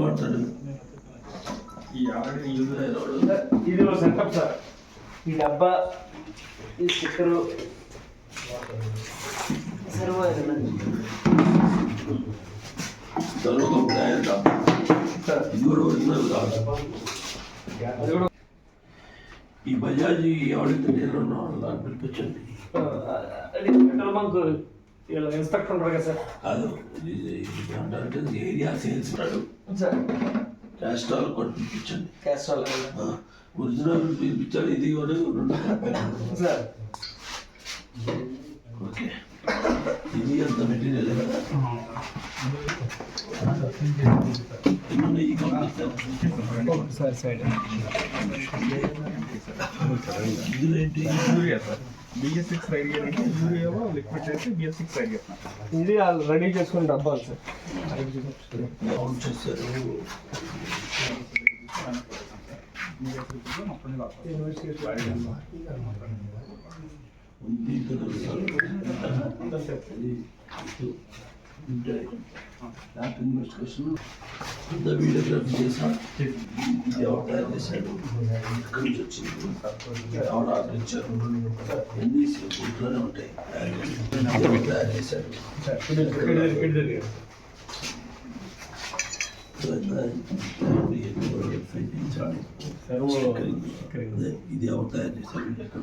వాడతాడు ఈ already use oil వాడు ఇది ఒక సెటప్ సార్. ఈ డబ్బా ఈ స్టిక్కరు. సర్వో తర్వాత ఒక ఆయిల్ డబ్బా. ఇది కూడా ఒరిజినల్ కాదు అది కూడా ఈ బజాజ్ ఎవరైతే ఉన్నారో దాన్ని పిలిపించండి. పెట్రోల్ బంక్ ఇన్స్పెక్టర్ ఉంటారు కదా సార్. కాదు ఏంటంటే ఏరియా సేల్స్ వాడు. సార్. క్యాస్ట్రాల్ కూడా పిలిపించండి. క్యాస్ట్రాల్ ఒరిజినల్ పిలిపించాలి ఇది కూడా రెండు. సార్. ఓకే. ఇది అంత మెటీరియల్? కదా సార్ సైడ్ ఇందులో ఏంటి urea sir BS six ride చేయడానికి యూరియా లిక్విడ్ చేసి బిఎస్ సిక్స్ రైడ్ చేస్తున్నారు ఇది రెడీ చేసుకుని డబ్బాలు సార్. అవును చేస్తారు ఉంది కదా ఇది ఇది ఉంటాయి ల్యాబ్ ఇన్వెస్టిగేషన్ అంతా వీడియోగ్రఫీ చేసా ఇది ఎవరు తయారు చేశాడు ఎక్కడి నుంచి వచ్చింది ఎవరు ఆర్డర్ ఇచ్చారు ఎన్ని ఇంట్లోనే ఉంటాయి ఎవరు తయారు చేశాడు ఇది ఎవరు తయారు చేశారు ఎక్కడ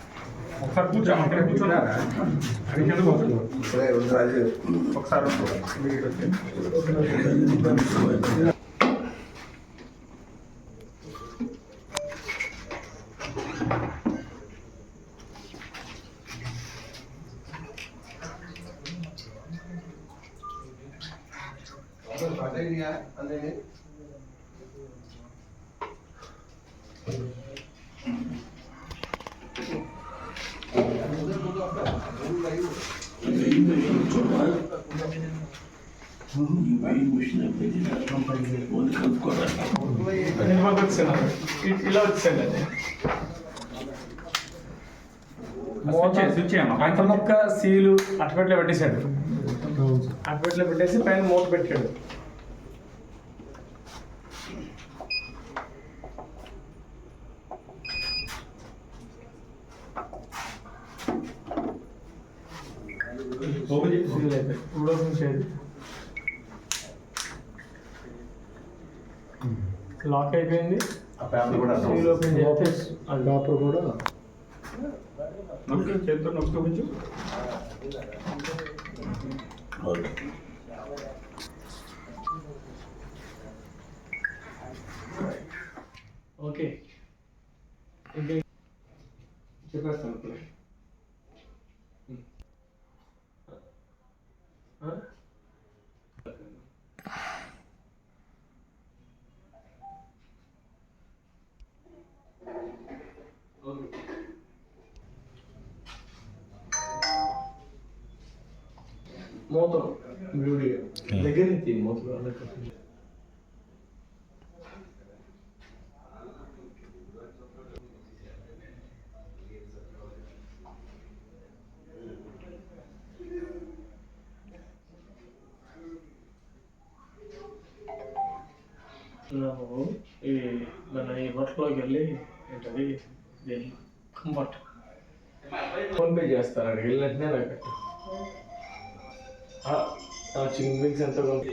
ఒకసారి కూర్చోమా ఇక్కడ కూర్చోండి అది కింద కూర్చో. ఒకసారి మీరు వచ్చి. ఇలా వచ్చాను అది అంత మొక్క సీలు అటుపెట్లో పెట్టేశాడు అటుపెట్లో పెట్టేసి పైన మూత పెట్టాడు ఓపెన్ చేసి సీల్ అయిపోయి చేయదు లాక్ అయిపోయింది. సీల్ ఓపెన్ చేస్తే డాక్టర్ కూడా చేతితో నొక్కి చూపించు. ఓకే. ఇంకే చెప్పేస్తాను ఇప్పుడు ఆ? ఓకే మూతలు విడివిడిగా నాకు ఈ మన ఈ హోటల్లోకి వెళ్ళి ఏంటది కంఫర్ట్ ఫోన్పే చేస్తారు అక్కడికి వెళ్ళినట్టునే నాకు చికెన్ వింగ్స్ ఎంత కొంత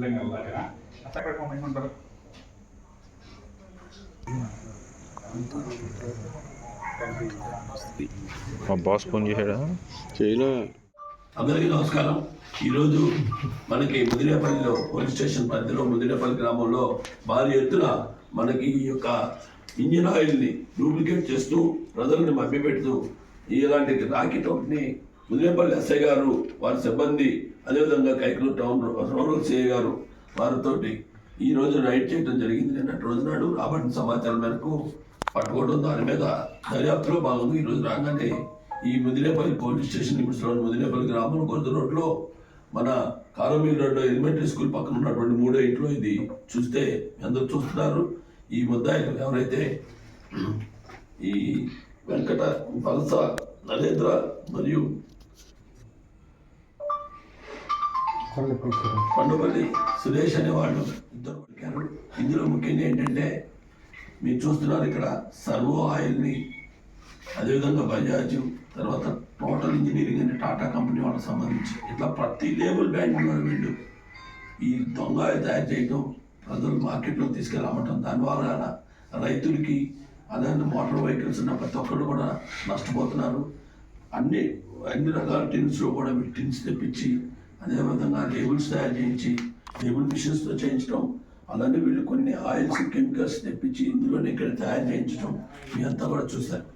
లింగం దగ్గర అక్కడ ఏమంటారు మా బాస్ ఫోన్ చేశాడా? చేయలే అందరికీ నమస్కారం. ఈరోజు మనకి ముదిరేపల్లిలో పోలీస్ స్టేషన్ పరిధిలో ముదిరేపల్లి గ్రామంలో భారీ ఎత్తున మనకి ఈ యొక్క ఇంజిన్ ఆయిల్ని డూప్లికేట్ చేస్తూ ప్రజల్ని మభ్యపెడుతూ ఇలాంటి రాకెట్ ఒకటిని ముదిరేపల్లి ఎస్ఐ గారు వారి సిబ్బంది అదేవిధంగా కైకలూరు టౌన్ రూరల్ సిఐ గారు వారితోటి ఈ రోజు రైడ్ చేయడం జరిగింది. నిన్నటి రోజు నాడు రాబడిన సమాచారం మేరకు పట్టుకోవడం దాని మీద దర్యాప్తులో భాగంగా ఈ రోజు రాగానే ఈ ముదిలేపల్లి పోలీస్ స్టేషన్ లిమిట్స్లోని ముదిలేపల్లి గ్రామం గొంతు రోడ్లో మన కారమీల్ రోడ్డు ఎలిమెంటరీ స్కూల్ పక్కన ఉన్నటువంటి మూడో ఇంట్లో ఇది చూస్తే మీ అందరూ చూస్తున్నారు. ఈ ముద్దాయిలు ఎవరైతే ఈ వెంకట వలస నరేంద్ర మరియు కొండపల్లి సురేష్ అనే వాళ్ళు ఇద్దరు పలికారు. ఇందులో ముఖ్యంగా ఏంటంటే మీరు చూస్తున్నారు ఇక్కడ సర్వో ఆయిల్ని అదేవిధంగా బజాజ్ తర్వాత టోటల్ ఇంజనీరింగ్ అనే టాటా కంపెనీ వాళ్ళకి సంబంధించి. ఇట్లా ప్రతి లేబుల్ బ్యాంకులో వీళ్ళు ఈ దొంగ తయారు చేయడం ప్రజలు మార్కెట్లో తీసుకెళ్ళమటం దాని వల్ల రైతులకి అదే మోటార్ వెహికల్స్ ఉన్న ప్రతి ఒక్కరు కూడా నష్టపోతున్నారు. అన్ని అన్ని రకాల టిన్స్లో కూడా టిన్స్ తెప్పించి అదేవిధంగా లేబుల్స్ తయారు చేయించి లేబుల్ మిషన్స్తో చేయించడం అలానే వీళ్ళు కొన్ని ఆయిల్స్ కెమికల్స్ తెప్పించి ఇందులోనే ఇక్కడ తయారు చేయించడం మీ అంతా కూడా చూశారు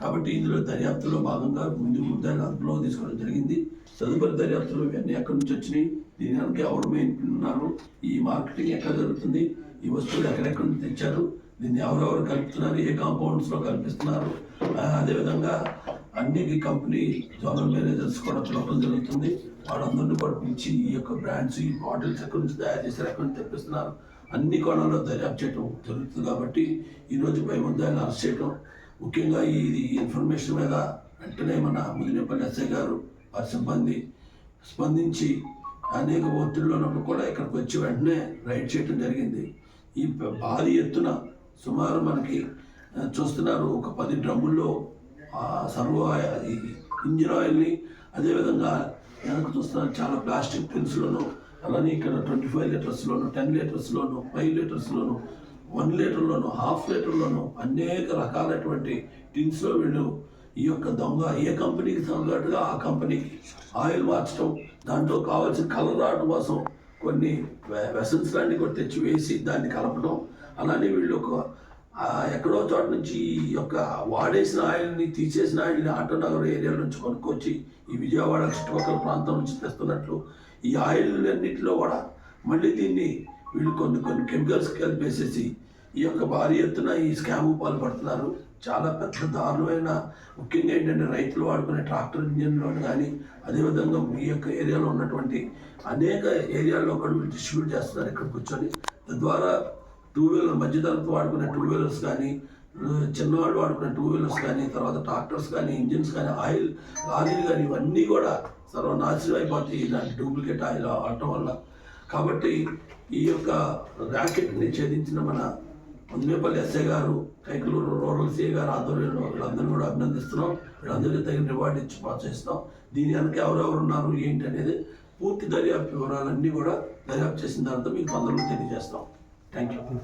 కాబట్టి ఇందులో దర్యాప్తులో భాగంగా ముందు ముద్దాయిలు అదుపులో తీసుకోవడం జరిగింది. తదుపరి దర్యాప్తులో ఇవన్నీ ఎక్కడి నుంచి వచ్చినాయి? దీని ఎవరు ఉన్నారు ఈ మార్కెటింగ్ ఎక్కడ జరుగుతుంది? ఈ వస్తువులు ఎక్కడెక్కడ నుంచి తెచ్చారు? దీన్ని ఎవరెవరు కలుపుతున్నారు? ఏ కాంపౌండ్స్లో కల్పిస్తున్నారు? అదేవిధంగా అన్ని కంపెనీ జోనల్ మేనేజర్స్ కూడా పిలవడం జరుగుతుంది. వాళ్ళందరినీ కూడా పిలిచి ఈ యొక్క బ్రాండ్స్ ఈ బాటిల్స్ ఎక్కడి నుంచి తయారు చేశారు ఎక్కడి నుంచి తెప్పిస్తున్నారు అన్ని కోణాల్లో దర్యాప్తు చేయడం జరుగుతుంది కాబట్టి ఈరోజు పై ముద్దాయిని అరెస్ట్ చేయడం ముఖ్యంగా ఈ ఇన్ఫర్మేషన్ మీద వెంటనే మన ముదినేపల్లి ఎస్ఐ గారు వారి సిబ్బంది స్పందించి అనేక ఒత్తిడిలో ఉన్నప్పుడు కూడా ఇక్కడికి వచ్చి వెంటనే రైడ్ చేయడం జరిగింది. ఈ భారీ ఎత్తున సుమారు మనకి చూస్తున్నారు ఒక పది డ్రమ్ముల్లో సర్వ ఇంజిన్ ఆయిల్ని అదేవిధంగా వెనక చూస్తున్న చాలా ప్లాస్టిక్ టిన్స్లోను అలానే ఇక్కడ ట్వంటీ ఫైవ్ లీటర్స్లోను టెన్ లీటర్స్లోను ఫైవ్ లీటర్స్లోను వన్ లీటర్లోను హాఫ్ లీటర్లోను అనేక రకాలైనటువంటి టిన్స్లో వీళ్ళు ఈ యొక్క దొంగ ఏ కంపెనీకి తగ్గట్టుగా ఆ కంపెనీకి ఆయిల్ మార్చడం దాంట్లో కావాల్సిన కలర్ రావడం కోసం కొన్ని వెసన్స్ లాంటివి కూడా తెచ్చి వేసి దాన్ని కలపడం అలానే వీళ్ళు ఒక ఎక్కడో చోట నుంచి ఈ యొక్క వాడేసిన ఆయిల్ని తీసేసిన ఆయిల్ని ఆటోనగర్ ఏరియా నుంచి కొనుక్కొచ్చి ఈ విజయవాడ చుట్టుపక్కల ప్రాంతం నుంచి తెస్తున్నట్లు ఈ ఆయిల్ అన్నింటిలో కూడా మళ్ళీ దీన్ని వీళ్ళు కొన్ని కొన్ని కెమికల్స్ కలిపేసేసి ఈ యొక్క భారీ ఎత్తున ఈ స్కామ్ పాల్పడుతున్నారు. చాలా పెద్ద దారుణమైన ముఖ్యంగా ఏంటంటే రైతులు వాడుకునే ట్రాక్టర్ ఇంజన్లో కానీ అదేవిధంగా ఈ యొక్క ఏరియాలో ఉన్నటువంటి అనేక ఏరియాల్లో కూడా వీళ్ళు డిస్ట్రిబ్యూట్ చేస్తున్నారు ఇక్కడ కూర్చొని. తద్వారా టూ వీలర్ మధ్యతరగతి వాడుకునే టూ వీలర్స్ కానీ చిన్నవాళ్ళు వాడుకునే టూ వీలర్స్ కానీ తర్వాత ట్రాక్టర్స్ కానీ ఇంజిన్స్ కానీ ఆయిల్ లారీలు కానీ ఇవన్నీ కూడా సర్వనాశనం అయిపోతాయి ఇలాంటి డూప్లికేట్ ఆయిల్ వాడటం వల్ల. కాబట్టి ఈ యొక్క ర్యాకెట్ని ఛేదించిన మన ముందేపల్లి ఎస్ఐ గారు కైకలూరు రూరల్ సిఐ గారు ఆధ్వర్యంలో వీళ్ళందరినీ కూడా అభినందిస్తున్నాం. వీళ్ళందరికీ తగిన రివార్డు ఇచ్చి ప్రోత్సహిస్తాం దీని వెనక ఎవరెవరు ఉన్నారు ఏంటి అనేది పూర్తి దర్యాప్తు వివరాలన్నీ కూడా దర్యాప్తు చేసిన తర్వాత మీకు అందరూ తెలియజేస్తాం. Thank you.